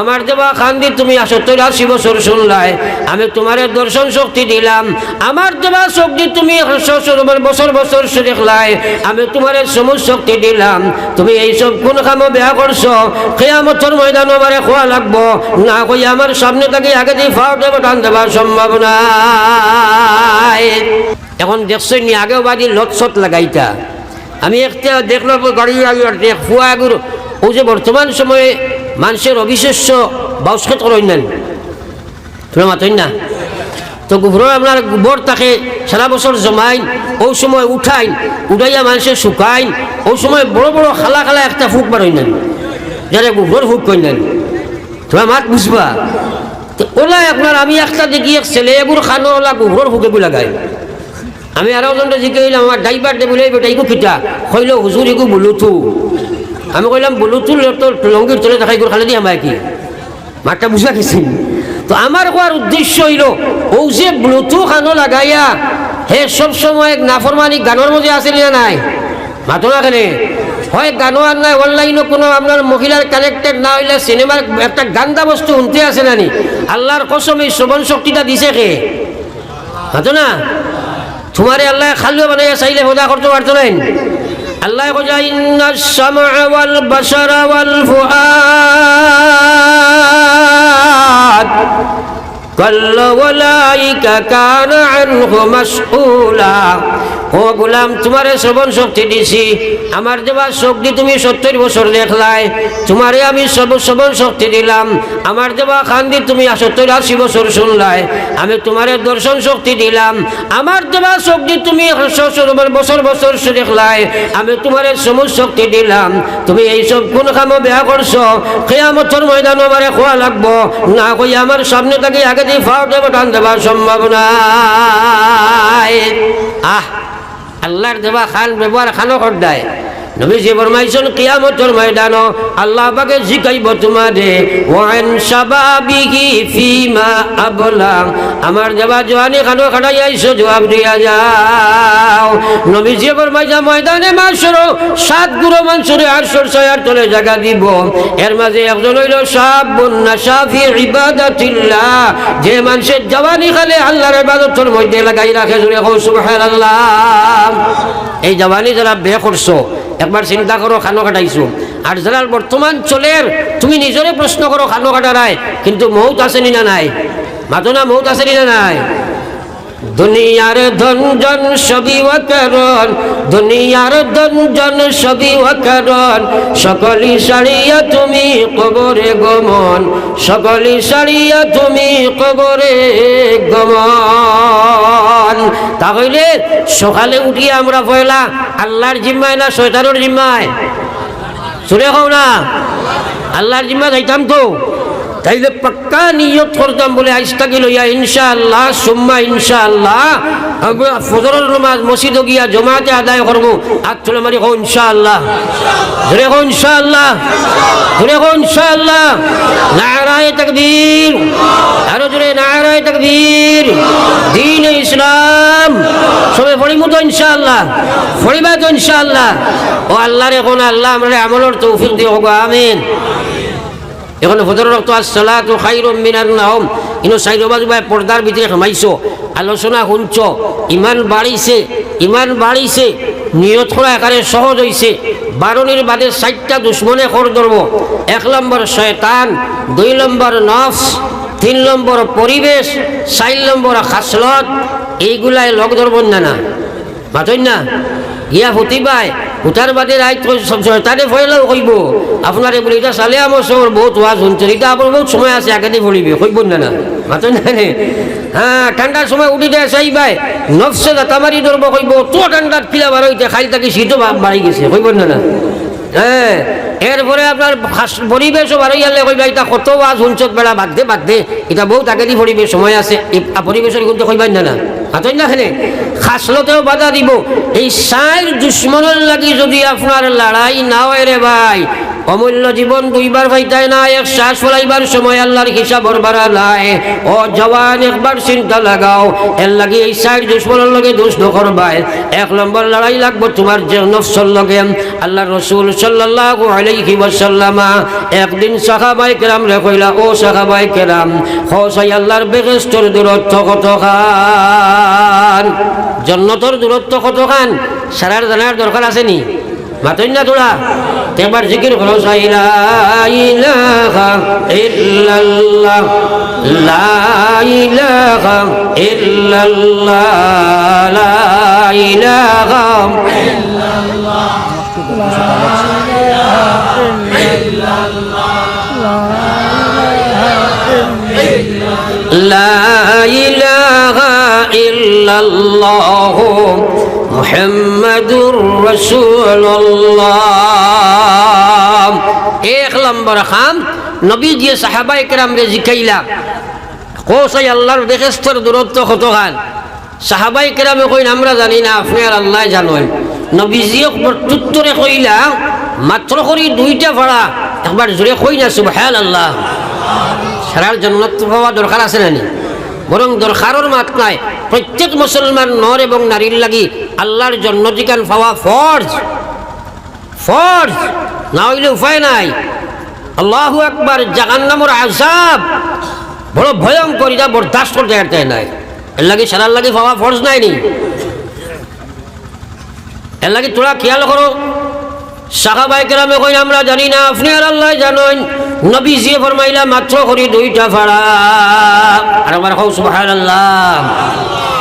আমার দেবা খান্দি, তুমি সত্তর আশি বছর শুনলাই। আমি তোমার দর্শন শক্তি দিলাম। আমার দেবা শক্তি তুমি বছর বছর দেখলাই আমি তোমার সমুজ শক্তি দিলাম। তুমি এইসব কোন কামো বেয়া করছ? কেয়ামতর ময়দান আমারে খোয়া লাগবো। না কই আমার সামনে থেকে আগে দিয়ে ফাও দেবো, টান দেবার সম্ভব নাই। এখন দেখছ নি, আগেও বাদি লটসট লাগাইতা। আমি একটা দেখলাম, গাড়ি ফুয়া গুরু ও যে বর্তমান সময়ে মানুষের অবিশ্বাস্য বাউসকেত করেন তোমরা মাতই না তো গোবর আপনার গোবর তাকে সারা বছর জমাইন, ও সময় উঠাইন, উঠাইয়া মানুষের শুকাইন, ও সময় বড় বড় খালা খালা একটা ফুক বারই নেন যারা গোবর ফুক করেন নেন তোমরা মাত বুঝবা? তো ওলা আপনার, আমি একটা দেখি এক ছেলে এগুলো খানো ওলা গোবর ফুকে লাগাই আমি আরও জনটা জিজ্ঞাসা আমার ড্রাইভার দে বলে বেটা ইগু কিতা কইল, হুজুর ইগু বলুথু আমি কইলাম বলুথু তোর লঙ্গির চলে দেখাই করে খালে দিয়ে আমার কি? মাঠটা বুঝা গেছি তো আমার কোয়ার উদ্দেশ্য হইল ও যে ব্লুটু খানো লাগাইয়া, হে সব সময় নাফরমানি গানের মধ্যে আছে না নাই? মাতো না কেনে, হয় গানও আর নাই অনলাইনও কোনো আপনার মহিলার কানেক্টেড না হইলে সিনেমার একটা গান্দা বস্তু শুনতে আছে নানি। আল্লাহর কসম, এই শ্রবণ শক্তিটা দিছে কে? মাতো না তোমারে আল্লাহ খালিও বানাইয়া চাইলে হোদা করতে পারতো নাই। আল্লাহ কজা ইন্না সামা ওয়াল বাসারা ওয়াল ফুআদ কল্লু উলাইকা কানা আনহু ও গোলাম, তোমার শ্রবণ শক্তি দিছি। আমার দেওয়া শক্তি তুমি সত্তর বছর দেখলাই, তোমারে আমি শ্রবণ শক্তি দিলাম। আমার দেওয়া খান্দি তুমি সত্তর আশি বছর শুনলাই, আমি তোমারে দর্শন শক্তি দিলাম। আমার দেওয়া শক্তি তুমি বছর বছর দেখলাই, আমি তোমারে সমুজ শক্তি দিলাম। তুমি এইসব কোন কামো বেয়া করছ, কেয়ামতর ময়দান আমারে খোয়া লাগবো। না কই আমার সামনে থেকে আগে দিয়ে ফাও দেবো, টান দেবার সম্ভব নাই আহ! আল্লাহর দেওয়া খাল ব্যবহার খালো করদায় নবী যে ফরমাইছেন, কিয়ামতের ময়দান আল্লাহ পাকে জিকাইব তোমারে ওয়ান শাবাবিহি ফিমা আবলা আমার দেবা জওয়ানি খানো খাটাই আইছো জবাব দিয়া যাও। নবী যে ফরমাইছা, ময়দানে মাসর সাত গুরু মানসুরে আটশোর ছয়ার তলে জায়গা দিব। এর মাঝে একজন হইল সাব বন্যা সাফি ইবাদাতিল্লাহ। যে মানুষের জওয়ানি খালে আল্লাহর ইবাদতের মধ্যে লাগাই রাখে জুড়ে সুবহানাল্লাহ। এই জবানি যারা বে করছ। একবার চিন্তা করো, খানো কাটাইছো। আর যারা বর্তমান চলের, তুমি নিজরে প্রশ্ন করো, খানো কাটা নাই। কিন্তু মৌত আসেনি না নাই? মাতো না মৌত আসেনি না নাই? দুনিয়ার ধনজন সবই ওয়াকারণ দুনিয়ার ধনজন সবই ওয়াকারণ সকলি সারিয়া তুমি কবরে গমন সকলি সারিয়া তুমি কবরে গমন। তাহলে সকালে উঠিয়ে আমরা পয়লা আল্লাহর জিম্মায় না শয়তানোর জিম্মায়? শুনে খাও না? আল্লাহর জিম্মা যাইতাম তো? তাইলে পাক্কা নিয়ত করতাম বলে আইসটাকে লইয়া, ইনশাআল্লাহ, সুম্মা ইনশাআল্লাহ ফজরের নামাজ মসজিদ গিয়া জমাতে আদায় করব। হাত তুলে মারি ইনশাআল্লাহ। ধরে কো ইনশাআল্লাহ। ধরে কো ইনশাআল্লাহ। নারায়ে তাকবীর। আরও জোরে, নারায়ে তাকবীর। দিন ইসলাম। সবে পড়িমু তো, ইনশাআল্লাহ। পড়িবা তো, ইনশাআল্লাহ। ও আল্লাহর এখন আল্লাহ আমরা আমলের তৌফিক দিও গো, আমিন। এখন ফজর রক্ত, আসসালাত খাইরুম মিনার নাহম ইনো সাইড বাজুবাই পর্দার ভিতরে খামাইছো আলোচনা শুনছ, ইমান বাড়িছে ইমান বাড়িছে, নিয়ত করা একারে সহজ হইছে। বারণির বাদে ষাটটা দুশ্মনে কর ধরব। এক নম্বর শয়তান, দুই নম্বর নফস, তিন নম্বর পরিবেশ, চার নম্বর খাসলত। এইগুলাই লগ ধরব না না। মাতই না? ইয়া হতিবাই উঠার বাদে রাইত তারে ফয়লাও কইব আপনার বলে, এটা চালে আমার সবর বহুত ওয়াজ শুনছে এটা আপনার বহুত সময় আছে, আগে দিয়ে কইব না না। মাতো না হ্যাঁ ঠান্ডার সময় উঠি দেয় চাইবাই নফসে দাতা মারি ধরব কইব তো ঠান্ডার কিলা বার হইতে খাই তাকে শীতও বাড়ি গেছে কইব না না। হ্যাঁ এরপরে আপনার পরিবেশও বারো ইয়ালে কইবা এটা কত ওয়াজ শুনছত বেড়া বাদ দে এটা বহুত আগে পরিবেশ সময় আছে। পরিবেশের কিন্তু কইবাই না না। হাতই না খেলে খাসলতেও বাধা দিব। এই সাইর দুশ্মনের লাগি যদি আপনার লড়াই না হয় রে ভাই অমূল্য জীবন দুইবার পাইতায় না এক শ্বাস ফলাইবার সময় আল্লাহর হিসাব বাড়া নাই ও জওয়ান, একবার চিন্তা লাগাও, এর লাগে এই সাইড দুশ্মনের লগে দুষ নকরবাই এক নম্বর লড়াই লাগবো তোমার যে নফসর লগে। আল্লাহ রসুল সাল্লাল্লাহু আলাইহি ওয়াসাল্লামা একদিন সাহাবাই কেরাম রে কইলা, ও সাহাবাই কেরাম হসাই আল্লাহর বেহেস্তর দূরত্ব কত খান জন্নতর দূরত্ব কত খান সারার জানার দরকার আছে নি? মাতই না তোরা? تبر ذكر حسين لا إله إلا الله لا إله إلا الله لا إله إلا الله لا إله إلا الله محمد رسول الله. এক নম্বর খাম নবী দিয়ে সাহাবাই কেরাম রে জিকাইলা, কোসাই আল্লাহর বেহেস্তর দূরত্ব কত খান? সাহাবাই কেরামে কইন, আমরা জানি না, আপনি আর আল্লাহ জানেন। দুইটা আল্লাহ আছে মাত নাই। প্রত্যেক মুসলমান নর এবং নারীর লাগি আল্লাহর জন্মটিকান পাওয়া ফর্জ। ফর্জ, না হইলে উপায় নাই। আল্লাহু একবার জাহান্নামর আজাব বড় ভয়ঙ্কর, এটা বরদাস্ত করতে পারতে নাই। এর লাগে সারার লাগে পাওয়া ফর্জ নাই নি। এর লাগে তোরা খেয়াল করো সাহাবাই কেরামে কই আমরা জানি না, আপনি আর আল্লাহ জানেন। নবী যে ফরমাইলা মাত্র করি দুইটা ফাড়া আর আমার হৌ সুবহানাল্লাহ।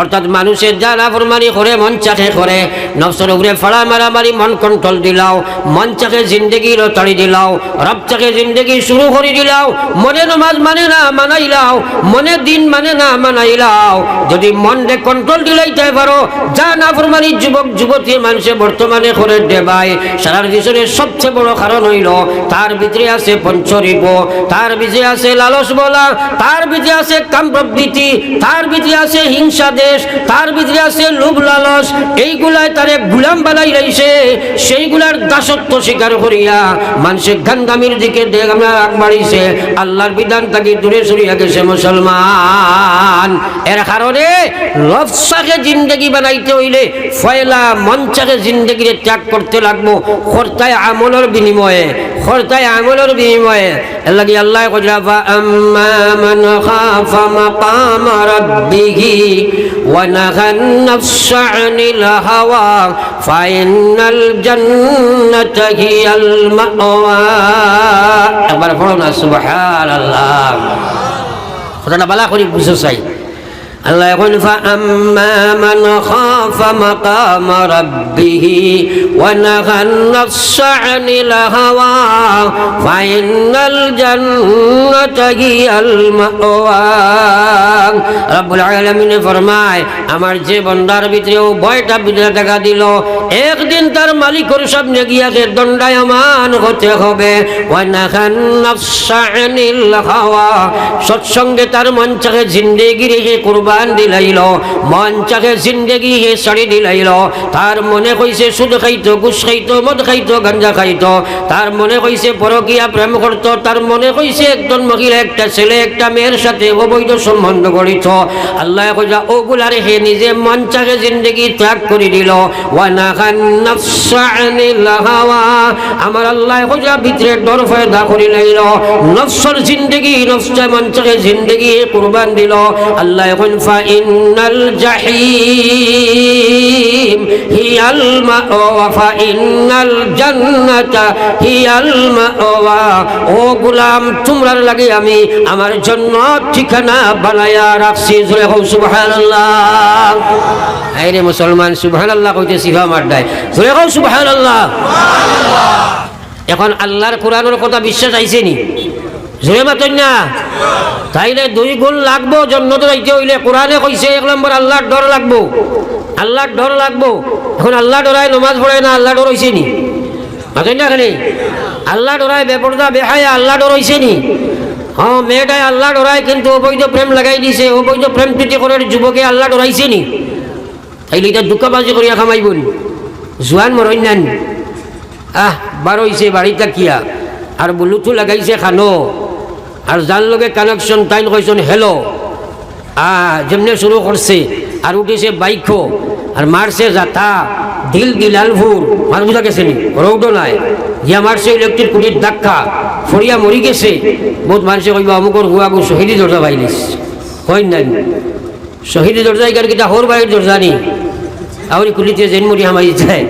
অর্থাৎ মানুষের যা নাফরমানি করে, মন চাকে করে, নফসর উপরে ফাড়া মারামারি, মন কন্ট্রোল দিলাও, মন চাকে জিন্দগি রতাড়ি দিলাও, রব চাকে জিন্দগি শুরু করে দিলাও, মনে নমাজ মানে না মানাইলাও, মনে দিন মানে না মানাইলাও। যদি মন রে কন্ট্রোল দিলাইতে পারো, যা নাফরমানি যুবক, যুবতী মানুষে বর্তমানে করে দেবাই, সারার পিছনে সবচেয়ে বড় কারণ হইল, তার ভিতরে আছে পঞ্চরিপ তার ভিতরে আছে লালস বলা, তার ভিতরে আছে কাম প্রবৃত্তি তার ভিতরে আছে হিংসা দেশ তার ভিতরে আছে লোভ লালস, এইগুলাই তারে গুলাম বানাই রইছে, সেইগুলার দাসত্ব স্বীকার করিয়া মানুষের গান্দামির দিকে দেখ বাড়িছে, আল্লাহর বিধান তাকে দূরে সরিয়া গেছে মুসলমান। এর কারণে লফসাকে জিন্দগি বানাইতে হইলে ফয়লা মঞ্চাকে জিন্দগিরে ত্যাগ করতে লাগবো, খরতায় আমলের বিনিময়ে, খরতায় আমলের বিনিময়ে। এর লাগি আল্লাহ রাব্বিহি ওয়া নাহান নাফসা আনিল হাওয়া ফাইনাল জান্নাতা হিয়াল মাওয়া একবার পড়ো না সুবহানাল্লাহ কথাটা বালা করে বুঝো চাই আল্লাহ এখন فأما من خاف مقام ربه ونهى النفس عن الهوى فإن الجنة هي المأوى رب العالمين ফরমায় আমার যে বন্দার ভিতরেও ভয়টা ভিতরে দেখা দিল একদিন তার মালিকের সামনে গিয়াকে দণ্ডায়মান হতে হবে ونهى النفس عن الهوى সৎসঙ্গে তার মঞ্চাকে জিন্দেগি রেখে কুরবান দিলাইল মঞ্চাকে জিন্দেগি হে ছাড়ি দিলাইল। তার মনে কইছে সুদ খাইতো ঘুষ খাইতো, মদ খাইতো, গাঞ্জা খাইতো। তার মনে কইছে পরকিয়া প্রেম করতো তার মনে কইছে একজন মহিলা, একটা ছেলে, একটা মেয়ের সাথে অবৈধ সম্বন্ধ করিত আল্লাহ কইয়া ওগুলারে হে নিজে মঞ্চাকে জিন্দেগি ত্যাগ করে দিল। আমার আল্লাহ কইয়া ভিতরে ডর ফয়দা করে লাইল। নফসর জিন্দেগি নফসা মঞ্চাকে জিন্দেগি কুরবান দিল। আল্লাহ এখন ফাইনাল জাহিম হিয়াল মাওয়া ফাইনাল জান্নাতা হিয়াল মাওয়া ও গোলাম, তোমরার লাগে আমি আমার জন্য ঠিকানা বানায়া রাখছি। জোরে হও সুবহানাল্লাহ। এই রে মুসলমান, সুবহানাল্লাহ কইতে সিফা মার দেয় জোরে হও সুবহানাল্লাহ। এখন আল্লাহর কোরআনের কথা বিশ্বাস আইছে নি? জোরে মাতন তাইলে দুই গুণ লাগবো জন্নত যাইতে হইলে। কোরআনে কইছে, এক নম্বর আল্লাহর ডর লাগবো। আল্লাহর ডর লাগবো। এখন আল্লাহ ডরায় নমাজ পড়ে না, আল্লাহ ডর হইছে নি? মাতন না? আল্লাহ ডরায় বেপরদা, বেহায়, আল্লাহ ডর হইছে নি? হ্যাঁ মেয়েটাই আল্লাহ ডরায়, কিন্তু অবৈধ প্রেম লাগাই দিছে। অবৈধ প্রেম প্রীতি করে যুবকে আল্লাহ ডরাইছে নি? তাইলে এটা দুঃখবাজি করিয়া খামাইব জোয়ান মরণ নান। আহ, বার হইছে, বাড়িটা কিয়া? আর বুলুথু লাগাইছে খানো। আর যার লগে কানেকশন তাইন কইছেন হেলো আহ যেমনে শুরু করছে, আর উঠেছে বাইকো, আর মারছে যাতা দিল দিলালভুর মার বুঝা গেছে নি? রৌড নাই। ইয়া মারছে ইলেকট্রিক কুটির ধাক্কা ফরিয়া মরি গেছে। বহুত মানুষে কইবা অমুকর হুয়াগু শহীদি দরজা বাইলিস হয় নাই। শহীদি দরজা এখানে কিটা হোর বাড়ির দরজা নি? আহরি খুলিতে জেন মরি হামাই যায়।